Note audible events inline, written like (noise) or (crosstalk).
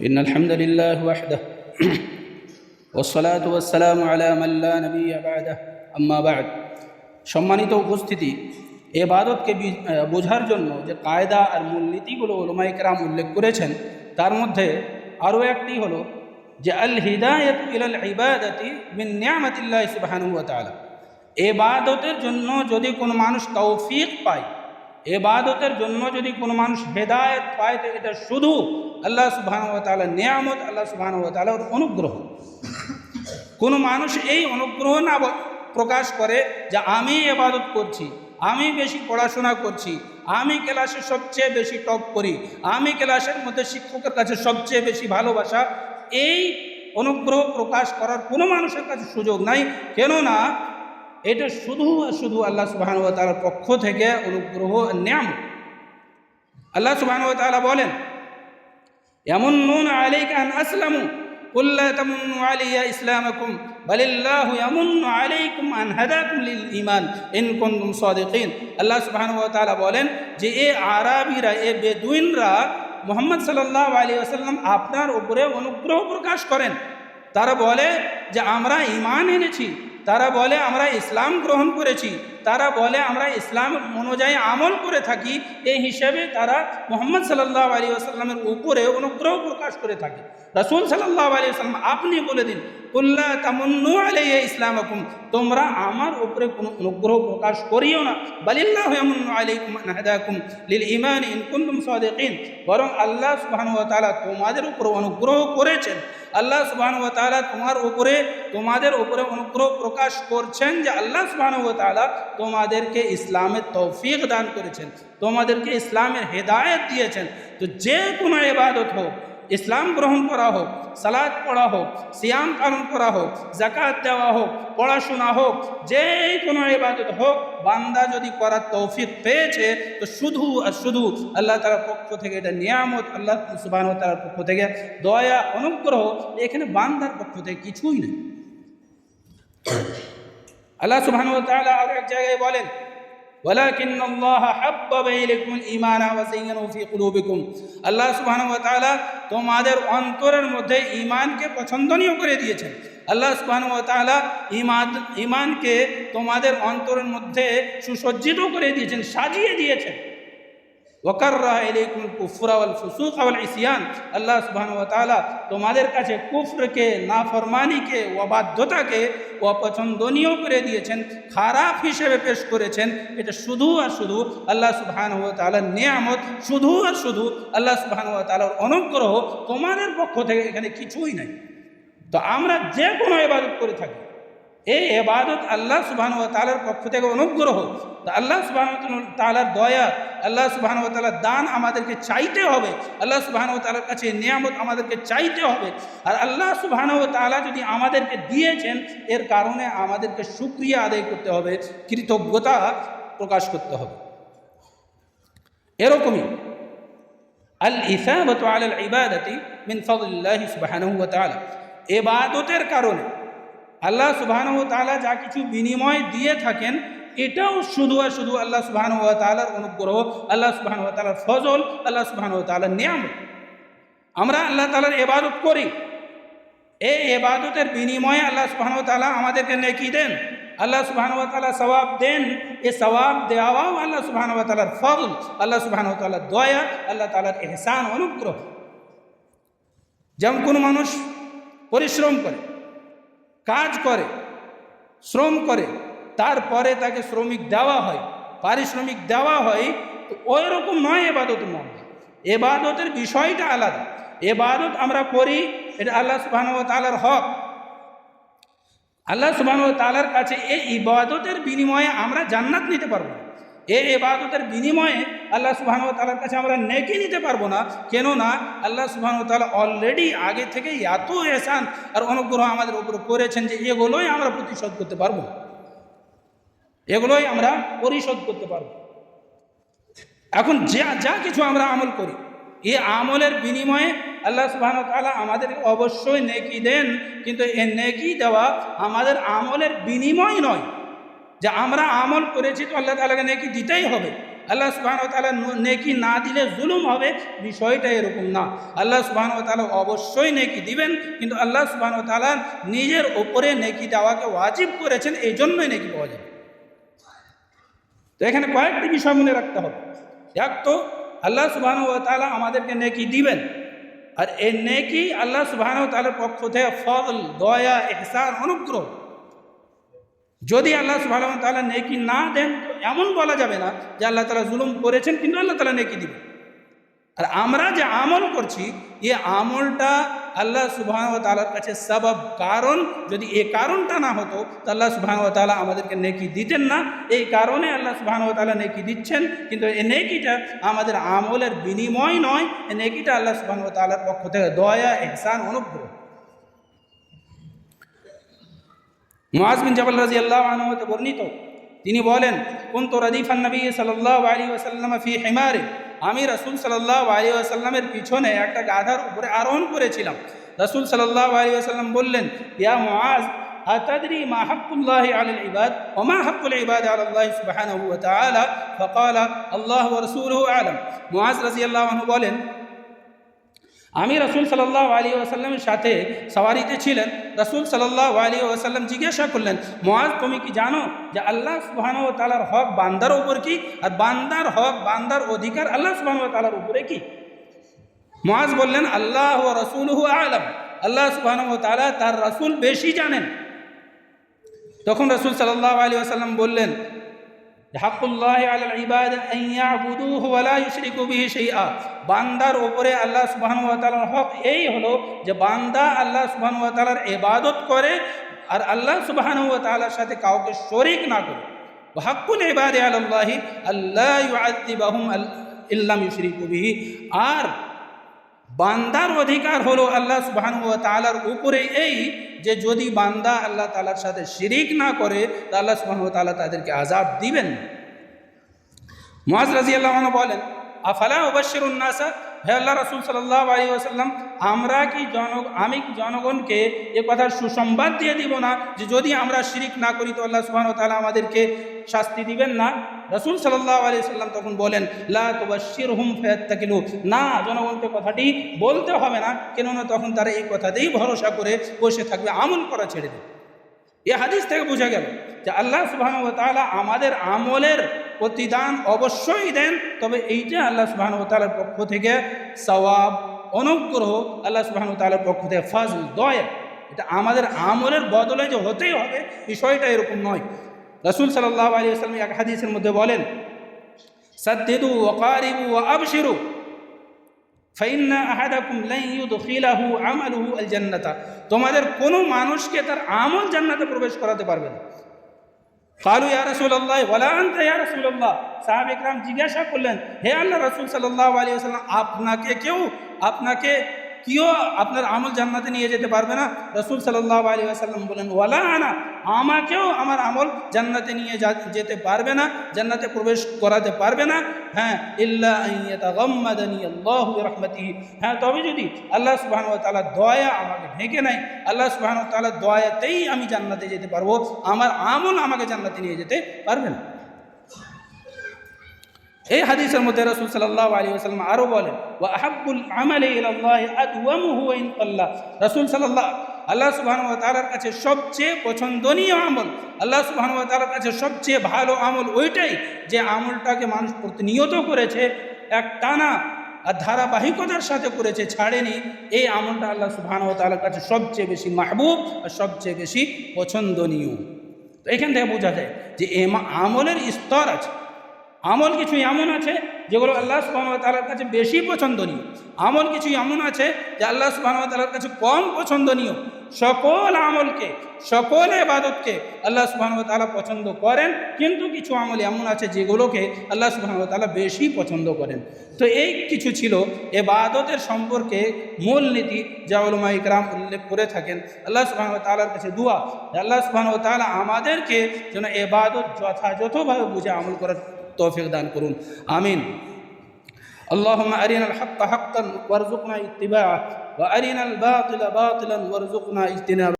إن الحمد لله وحده (clears throat) والصلاة والسلام على من لا نبي بعده أما بعد সম্মানিত উপস্থিতি এবাদতকে বি- আহ, বোঝার জন্য যে কায়দা আর মূলনীতিগুলো ওলমাইকরাম উল্লেখ করেছেন তার মধ্যে আরও একটি হলো যে আল হিদায়ত ইলাল ইবাদতি মিন নিয়ামাতিল্লাহ সুবহানাহু ওয়া তাআলা এবাদতের জন্য যদি কোনো মানুষ তৌফিক পায় এবাদতের জন্য যদি কোনো মানুষ হেদায়ত পায় তো এটা শুধু আল্লাহ তাআলা নিয়ামত, আল্লাহ তাআলার অনুগ্রহ। কোনো মানুষ এই অনুগ্রহ না প্রকাশ করে যে আমি এবাদত করছি, আমি বেশি পড়াশোনা করছি, আমি ক্লাসে সবচেয়ে বেশি টপ করি, আমি ক্লাসের মধ্যে শিক্ষকের কাছে সবচেয়ে বেশি ভালোবাসা, এই অনুগ্রহ প্রকাশ করার কোনো মানুষের কাছে সুযোগ নাই। কেননা এটা শুধু শুধু আল্লাহ তাআলার পক্ষ থেকে অনুগ্রহ নিয়াম আল্লাহ তাআলা বলেন এমন নুন আলী কান আসলামু কুল্লা তামুন্নু আলিয়া ইসলামাকুম, বালিল্লাহু ইয়ামুন্নু আলাইকুম আন হাদাকুম লিল ঈমান, ইন কুনতুম সাদিকিন। আল্লাহ সুবহানাহু ওয়া তাআলা বলেন যে এ আরাবীরা, এ বেদুইনরা মোহাম্মদ সাল্লাল্লাহু আলাইহি ওয়াসাল্লাম আপনার উপরে অনুগ্রহ প্রকাশ করেন। তারা বলে যে আমরা ঈমান এনেছি। তারা বলে, আমরা ইসলাম গ্রহণ করেছি। তারা বলে, আমরা ইসলাম অনুযায়ী আমল করে থাকি। এই হিসেবে তারা মোহাম্মদ সাল্লাহ আলী আসাল্লামের উপরে অনুগ্রহ প্রকাশ করে থাকে। রাসুল সাল্লাহ আলী আসাল্লাম আপনি বলে দিন উল্লাহ তামন্নু আলাইয়া ইসলাম তোমরা আমার উপরে কোনো অনুগ্রহ প্রকাশ করিও না। বালিল্লাহ আলাইকুম আন লিল ঈমান ইন সাদিকিন। বরং আল্লাহ সুবহানাহু ওয়া তাআলা তোমাদের উপর অনুগ্রহ করেছেন। আল্লাহ সুবহানাহু ওয়া তাআলা তোমার উপরে, তোমাদের উপরে অনুগ্রহ প্রকাশ করছেন যে আল্লাহ সুবহানাহু ওয়া তাআলা তোমাদেরকে ইসলামের তৌফিক দান করেছেন। তোমাদেরকে ইসলামের হেদায়েত দিয়েছেন। তো যে কোনো ইবাদত হোক ইসলাম গ্রহণ করা হোক সালাদ পড়া হোক, সিয়াম পালন করা হোক জাকাত দেওয়া হোক, পড়াশোনা হোক যে কোনো ইবাদত হোক, বান্দা যদি করার তৌফিক পেয়েছে, তো শুধু আর শুধু আল্লাহ তালার পক্ষ থেকে এটা নিয়ামত, আল্লাহ সুবাহ তালার পক্ষ থেকে দয়া, অনুগ্রহ, এখানে বান্দার পক্ষ থেকে কিছুই নেই। আল্লাহ ওয়া তাআলা এক জায়গায় বলেন ওয়ালাকিন الله حبب ইলাইকুম ঈমান وزينه في قلوبكم আল্লাহ সুবহানাহু ওয়া তোমাদের অন্তরের মধ্যে ঈমানকে পছন্দনীয় করে দিয়েছেন। আল্লাহ সুবহানাহু ওয়া তাআলা ঈমান, ঈমানকে তোমাদের অন্তরের মধ্যে সুসজ্জিত করে দিয়েছেন, সাজিয়ে দিয়েছেন। কুফরা তোমাদের কাছে কুফরকে, নাফরমানিকে, অবাধ্যতাকে, অপছন্দনীয় করে দিয়েছেন, খারাপ হিসেবে পেশ করেছেন। এটা শুধু আর শুধু আল্লাহ সুবহানাহু নিয়ামত, শুধু আর শুধু আল্লাহ সুবহানাহু অনুগ্রহ তোমাদের পক্ষ থেকে এখানে কিছুই নাই। তো আমরা যে কোনো ইবাদত করে থাকি। এই এবাদত আল্লাহ সুবহান ও তালার পক্ষ থেকে অনুগ্রহ। আল্লাহ সুবহান তালার দয়া, আল্লাহ সুবহান ও তালার দান আমাদেরকে চাইতে হবে। আল্লাহ সুবহান ও তালার কাছে নিয়ামত আমাদেরকে চাইতে হবে। আর আল্লাহ সুবহান ও তালা যদি আমাদেরকে দিয়েছেন, এর কারণে আমাদেরকে সুক্রিয়া আদায় করতে হবে, কৃতজ্ঞতা প্রকাশ করতে হবে। এরকমই আল ইসাবতু আলাল ইবাদাতি মিন ফাদলিল্লাহি সুবহানাহু ওয়া তাআলা। ইবাদতের কারণে আল্লাহ সুবহানাহু ওয়া তাআলা যা কিছু বিনিময় দিয়ে থাকেন, এটাও শুধু আর শুধু আল্লাহ সুবহানাহু ওয়া তাআলার অনুগ্রহ, আল্লাহ সুবহানাহু ওয়া তাআলার ফজল, আল্লাহ সুবহানাহু ওয়া তাআলার নিয়ামত। আমরা আল্লাহ তালার ইবাদত করি। এই ইবাদতের বিনিময়ে আল্লাহ সুবহানাহু ওয়া তাআলা আমাদেরকে নেকি দেন, আল্লাহ সুবহানাহু ওয়া তাআলা সওয়াব দেন। এ সবাব দেওয়াও আল্লাহ সুবহানাহু ওয়া তাআলার ফজল, আল্লাহ সুবহানাহু ওয়া তাআলার দয়া, আল্লাহ তালার এহসান, অনুগ্রহ। যেমন কোনো মানুষ পরিশ্রম করে কাজ করে, শ্রম করে, তারপরে তাকে শ্রমিক দেওয়া হয়, পারিশ্রমিক দেওয়া হয়, তো ওই রকম নয় এবাদত মামলা। এবাদতের বিষয়টা আলাদা। এবাদত আমরা করি এটা আল্লাহ সুবাহ তালার হক। আল্লাহ সুবাহ তালার কাছে এই ইবাদতের বিনিময়ে আমরা জান্নাত নিতে পারব না। এই ইবাদতের বিনিময়ে আল্লাহ সুবাহ তালার কাছে আমরা নেকি নিতে পারব না। কেননা আল্লাহ সুবাহ তালা অলরেডি আগে থেকে এত এসান আর অনুগ্রহ আমাদের উপর করেছেন যে এগুলোই আমরা প্রতিশোধ করতে পারব। এগুলোই আমরা পরিশোধ করতে পারব। এখন যা যা কিছু আমরা আমল করি, এই আমলের বিনিময়ে আল্লাহ সুবাহ তালা আমাদের অবশ্যই নেকি দেন। কিন্তু এ নেকি দেওয়া আমাদের আমলের বিনিময় নয়। যে আমরা আমল করেছি তো আল্লাহ তালাকে নেকি দিতেই হবে। আল্লাহ সুবাহ তালা নেকি না দিলে জুলুম হবে, বিষয়টা এরকম না। আল্লাহ সুবাহ তালা অবশ্যই নেকি দিবেন, কিন্তু আল্লাহ সুবাহ তালা নিজের ওপরে নেকি দেওয়াকে ওয়াজিব করেছেন এই জন্যই নেকি পাওয়া যাবে তো এখানে কয়েকটি বিষয় মনে রাখতে হবে। এক তো, আল্লাহ সুবাহ তালা আমাদেরকে নেকি দিবেন, আর এই নেকি আল্লাহ সুবাহ তালার পক্ষ থেকে ফল, দয়া এহসান অনুগ্রহ যদি আল্লাহ সুবাহ তালা নেকি না দেন এমন বলা যাবে না যে আল্লাহ তালা জুলুম করেছেন কিন্তু আল্লাহ তালা নেকি দিবে আর আমরা যে আমল করছি এ আমলটা আল্লাহ সুবাহ তালার কাছে সবাব কারণ। যদি এ কারণটা না হতো, তো আল্লাহ সুবাহ তালা আমাদেরকে নেকি দিতেন না। এই কারণে আল্লাহ সুবাহ তালা নেকি দিচ্ছেন, কিন্তু এই নেকিটা আমাদের আমলের বিনিময় নয়। এ নেকিটা আল্লাহ সুবাহ তালার পক্ষ থেকে দয়া, এহসান, অনুগ্রহ। মুআজ বিন জাবাল রাজি আল্লাহ আনহতে বর্ণিত তিনি বলেন কোন তো রদিফান নবী সাল্লাহ আলী ওসাল্লাম ফি হেমারে আমি রসুল সাল্লাহ আলী আসাল্লামের পিছনে একটা গাধার উপরে আরোহণ করেছিলাম রসুল সাল্লাহ আলী আসাল্লাম বললেন ইয়া মুআজ أتدري ما حق الله على العباد وما حق العباد على الله سبحانه وتعالى فقال الله ورسوله أعلم معاذ رضي الله عنه বলেন আমি রসুল সাল্লাহ আলী আসাল্লামের সাথে সওয়ারিতে ছিলেন। রসুল সাল্লাহ আলী আসাল্লাম জিজ্ঞাসা করলেন মহাজ তুমি কি জানো যে আল্লাহ সুবাহান ও তালার হক বান্দার উপর কি? আর বান্দার হক, বান্দার অধিকার আল্লাহ সুবাহান ও তালার উপরে কি? মহাজ বললেন, আল্লাহ ও রসুল হু আলম। আল্লাহ সুবাহান ও তালা তার রসুল বেশি জানেন। তখন রসুল সাল্লাহ আলী আসাল্লাম বললেন হাকুল্লাহ আল ইবাদ ইয়াবুদুহু ওয়ালা ইউশরিকু বিহি বান্দার উপরে আল্লাহ সুবহানাহু ওয়া হক এই হলো যে বান্দা আল্লাহ সুবহানাহু ওয়া তাআলার করে আর আল্লাহ সুবহানাহু ওয়া তাআলার সাথে কাউকে শরীক না করে হাক্কুল ইবাদি আলাল্লাহি আল্লাহ ইউআযিবাহুম ইল্লাম ইউশরিকু আর বান্দার অধিকার হলো আল্লাহ সুবহানাহু তালার উপরে এই যে যদি বান্দা আল্লাহ তালার সাথে শিরিক না করে, তা আল্লাহ সুবহানাহু তালা তাদেরকে আজাব দিবেন। মহাজ রাদিয়াল্লাহু আনহু বলেন, আফালা অবশ্যের নাসা? হে আল্লাহ রাসূল সাল্লাল্লাহু আলাইহি ওয়াসাল্লাম, আমরা কি জন আমি কি জনগণকে এ কথার সুসংবাদ দিয়ে দিব না যে যদি আমরা শিরিক না করি তো আল্লাহ সুবহানাহু ওয়া তাআলা আমাদেরকে শাস্তি দিবেন না? রসুল সাল্লাহ আলি সাল্লাম তখন বলেন, লা তুবাশির হুম ফেয়াত্তাকিলু। না, জনগণকে কথাটি বলতে হবে না, কেননা তখন তারা এই কথাতেই ভরসা করে বসে থাকবে, আমল করা ছেড়ে দেবে। এ হাদিস থেকে বোঝা গেল যে আল্লাহ সুবাহ তাআলা আমাদের আমলের প্রতিদান অবশ্যই দেন, তবে এইটা আল্লাহ সুবাহ তালার পক্ষ থেকে সওয়াব, অনুগ্রহ আল্লাহ সুবাহ তালার পক্ষ থেকে ফাজল দয়া এটা আমাদের আমলের বদলে যে হতেই হবে, বিষয়টা এরকম নয়। রসুল সাল্লাহ আলী আসলাম এক হাদিসের মধ্যে বলেন, সদ্দিদু ওকারিবু ও আবশিরু, ফাইন্না আহাদাকুম লাই ইউদখিলাহু আমালুহু আল জান্নাতা তোমাদের কোনো মানুষকে তার আমল জান্নাতে প্রবেশ করাতে পারবে না। কালু ইয়া রাসূলুল্লাহ ওয়ালা আনতা ইয়া রাসূলুল্লাহ সাহাবা ইকরাম জিজ্ঞাসা করলেন, হে আল্লাহ রাসূল আলাইহি ওয়াসাল্লাম, আপনাকে কেউ, আপনাকে কেউ আপনার আমল জান্নাতে নিয়ে যেতে পারবে না। রসুল সাল্লাহ আলী আসাল্লাম বলেন, ওয়ালা আনা, আমাকেও আমার আমল জান্নাতে নিয়ে যেতে পারবে না, জান্নাতে প্রবেশ করাতে পারবে না। হ্যাঁ ইল্লা আল্লাহ রহমতি হ্যাঁ তবে যদি আল্লাহ সুবাহন তালা দয়া আমাকে ঢেকে নেয়, আল্লাহ সুবাহন তালা দয়াতেই আমি জান্নাতে যেতে পারব। আমার আমল আমাকে জান্নাতে নিয়ে যেতে পারবে না। এই হাদিসের মধ্যে রসুল সাল্লাহ আলী আসালাম আরও বলেন ও আহাবুল আমলে রসুল সাল্লাহ আল্লাহ সুবাহন তালার কাছে সবচেয়ে পছন্দনীয় আমল, আল্লাহ সুবাহন তালার কাছে সবচেয়ে ভালো আমল ওইটাই যে আমলটাকে মানুষ প্রতিনিয়ত করেছে, এক টানা আর ধারাবাহিকতার সাথে করেছে, ছাড়েনি। এই আমলটা আল্লাহ সুবাহন তালার কাছে সবচেয়ে বেশি মাহবুব আর সবচেয়ে বেশি পছন্দনীয়। তো এখান থেকে বোঝা যায় যে আমলের স্তর আছে। আমল কিছু এমন আছে যেগুলো আল্লাহ সুবাহ তালার কাছে বেশি পছন্দনীয়। আমল কিছু এমন আছে যে আল্লাহ সুবাহ তালার কাছে কম পছন্দনীয়। সকল আমলকে, সকল এবাদতকে আল্লাহ সুবাহ তালা পছন্দ করেন, কিন্তু কিছু আমল এমন আছে যেগুলোকে আল্লাহ সুবাহ তালা বেশি পছন্দ করেন। তো এই কিছু ছিল এবাদতের সম্পর্কে মূল নীতি যা ওলমা ইকরাম উল্লেখ করে থাকেন। আল্লাহ সুবাহ তালার কাছে দুয়া আল্লাহ সুবাহ তালা আমাদেরকে যেন এবাদত যথাযথভাবে বুঝে আমল করার তৌফিক দান করুন আমিন اللهم أرنا الحق حقا وارزقنا اتباعه وأرنا الباطل باطلا وارزقنا اجتنابه